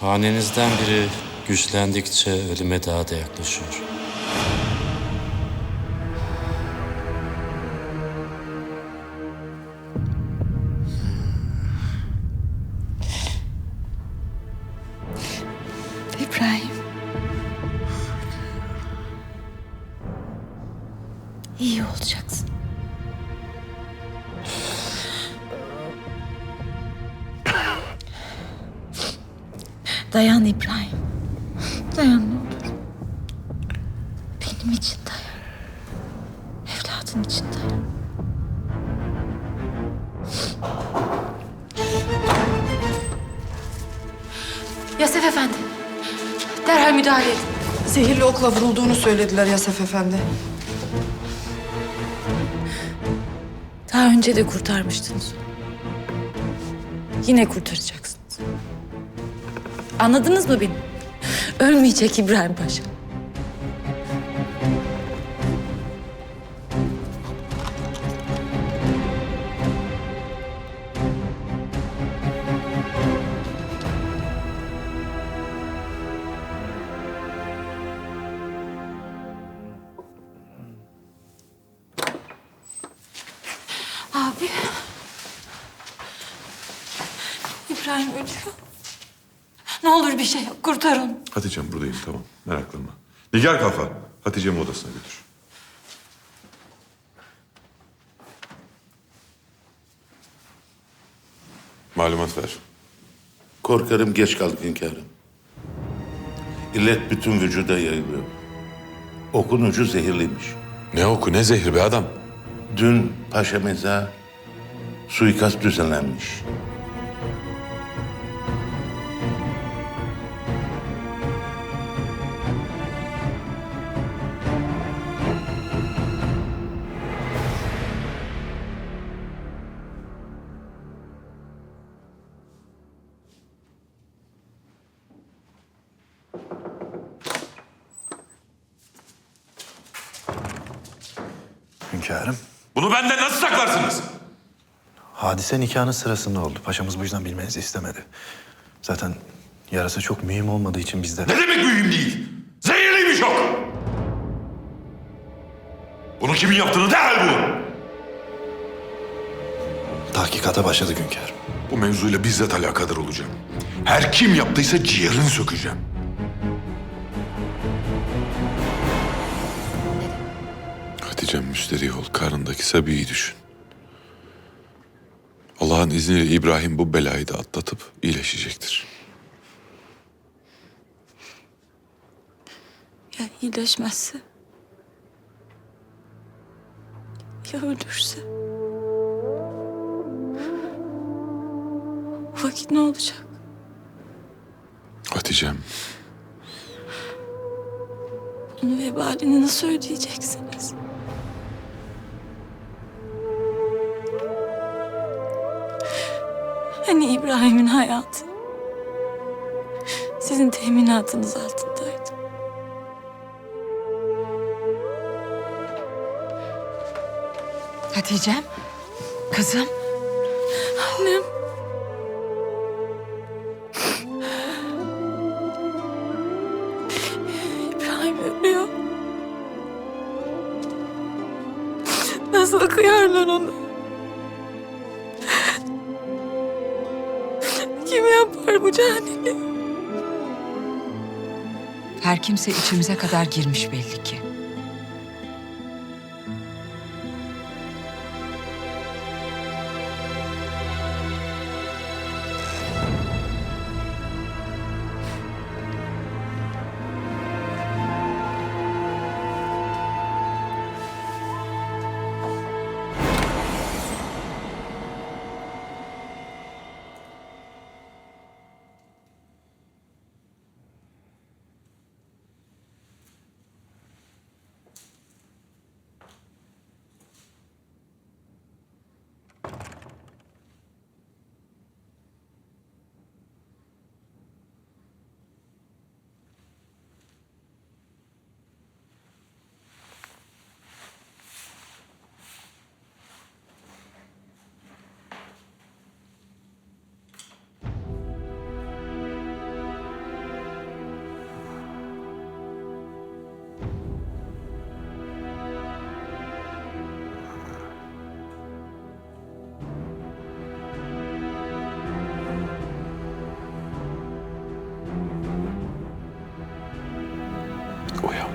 Hanenizden biri güçlendikçe ölüme daha da yaklaşıyor. Dayan İbrahim. Dayan ne olur. Benim için dayan. Evladın için dayan. Yasef Efendi. Derhal müdahale edin. Zehirli okla vurulduğunu söylediler Yasef Efendi. Daha önce de kurtarmıştınız. Yine kurtaracaksınız. Anladınız mı beni? Ölmeyecek İbrahim Paşa. Abi. İbrahim ölüyor. Olur bir şey yap. Kurtar onu. Hatice'm buradayım tamam meraklanma. Nigar Kalfa Hatice'mi odasına götür. Malumat ver. Korkarım geç kaldık hünkârım. İllet bütün vücuda yayılıyor. Okun ucu zehirliymiş. Ne oku ne zehir be adam. Dün paşamıza suikast düzenlenmiş. Hünkârım, Bunu benden nasıl saklarsınız? hadise nikahının sırasında oldu. Paşamız bu yüzden bilmenizi istemedi. Zaten yarası çok mühim olmadığı için biz de... Ne demek mühim değil? Zehirliymiş o. Bunu kimin yaptığını derhal bulun. Tahkikata başladık hünkârım. Bu mevzuyla bizzat alakadar olacağım. Her kim yaptıysa ciğerini sökeceğim. Hatice'm müsterih ol. Karnındaki Sabi'yi düşün. Allah'ın izniyle İbrahim bu belayı da atlatıp iyileşecektir. Ya iyileşmezse? Ya ölürse? O vakit ne olacak? Hatice'm Bunun vebalini nasıl ödeyeceksiniz? İbrahim'in hayatı? Sizin teminatınız altındaydı. Hatice'm, kızım. Annem. İbrahim ölüyor. Nasıl kıyarlar onu? Cahilliği? Her kimse içimize kadar girmiş belli ki.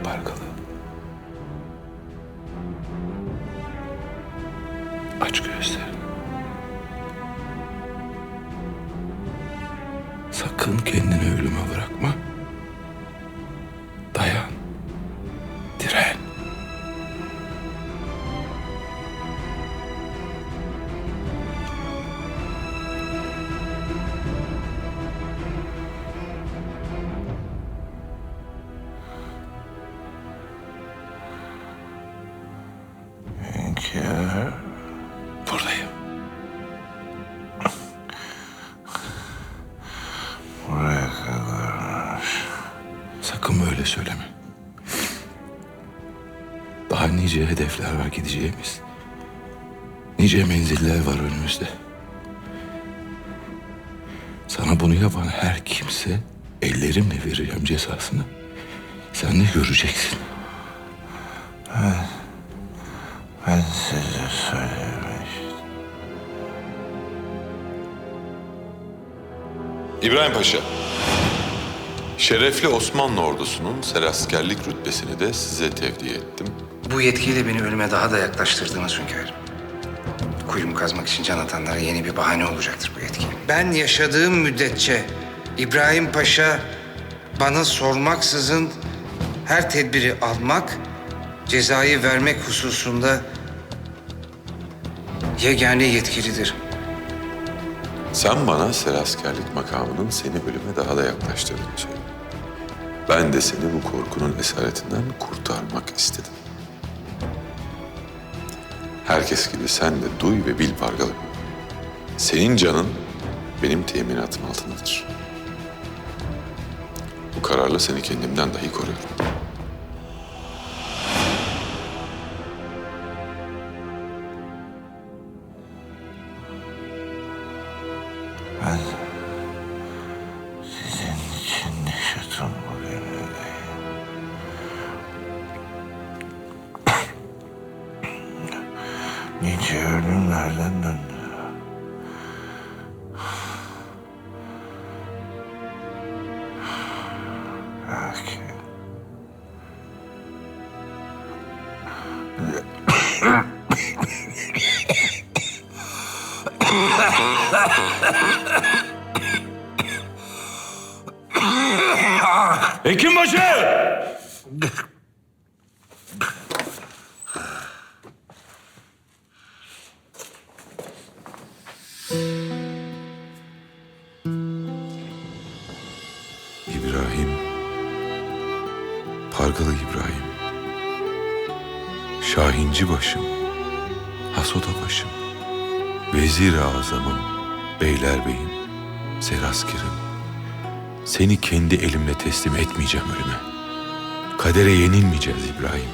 Parkalı. Aç gözlerini. Sakın kendini hedefler var gideceğimiz. Nice menziller var önümüzde. Sana bunu yapan her kimse ellerimle vereceğim cezasını. Sen de göreceksin. Ben size söylemiştim. İbrahim Paşa. Şerefli Osmanlı ordusunun seraskerlik rütbesini de size tevdi ettim. Bu yetkiyle beni ölüme daha da yaklaştırdınız hünkârım. Kuyumu kazmak için can atanlara yeni bir bahane olacaktır bu yetki. Ben yaşadığım müddetçe İbrahim Paşa bana sormaksızın her tedbiri almak, cezayı vermek hususunda yegane yetkilidir. Sen bana seraskerlik makamının seni ölüme daha da yaklaştırdığını söyle. Ben de seni bu korkunun esaretinden kurtarmak istedim. Herkes gibi sen de duy ve bil Pargalı. Senin canın benim teminatım altındadır. Bu kararla seni kendimden dahi koruyorum. Nice ölümlerden döndü. Lakin Hekimbaşı! Pargalı İbrahim, Şahinci başım, Hasoda başım, Vezir-i Azamım, Beylerbeyim, Seraskerim, seni kendi elimle teslim etmeyeceğim ölüme. Kadere yenilmeyeceğiz İbrahim.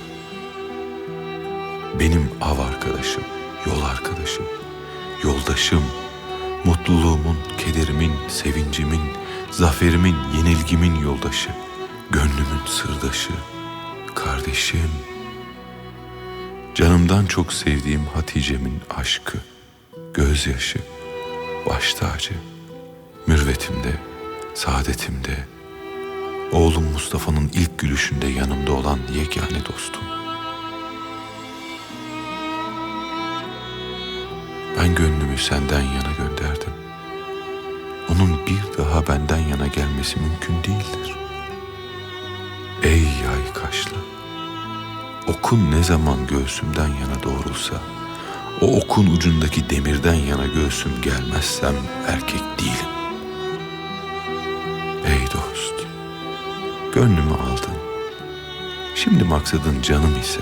Benim av arkadaşım, yol arkadaşım, yoldaşım, mutluluğumun, kederimin, sevincimin, zaferimin, yenilgimin yoldaşı, gönlümün sırdaşı, kardeşim. Canımdan çok sevdiğim Hatice'min aşkı, gözyaşı, baş tacı, mürvetimde, saadetimde, oğlum Mustafa'nın ilk gülüşünde yanımda olan yegane dostum. Ben gönlümü senden yana gönderdim. Onun bir daha benden yana gelmesi mümkün değildir. Yay kaşlı, okun ne zaman göğsümden yana doğrulsa, o okun ucundaki demirden yana göğsüm gelmezsem erkek değilim. Ey dost, gönlümü aldın. Şimdi maksadın canım ise,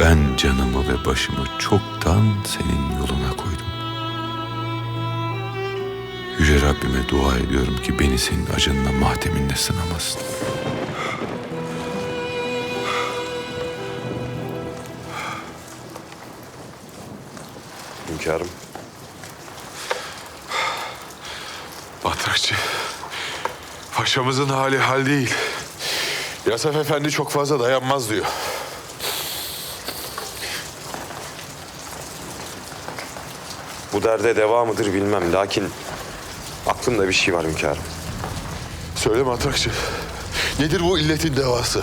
ben canımı ve başımı çoktan senin yoluna koydum. Yüce Rabbime dua ediyorum ki beni senin acınla mahteminde sınamasın. Hünkârım. Batrakçı, paşamızın hali hal değil. Yasaf Efendi çok fazla dayanmaz diyor. Bu derde deva mıdır bilmem. Lakin aklımda bir şey var hünkârım. Söyle Matrakçı, nedir bu illetin devası?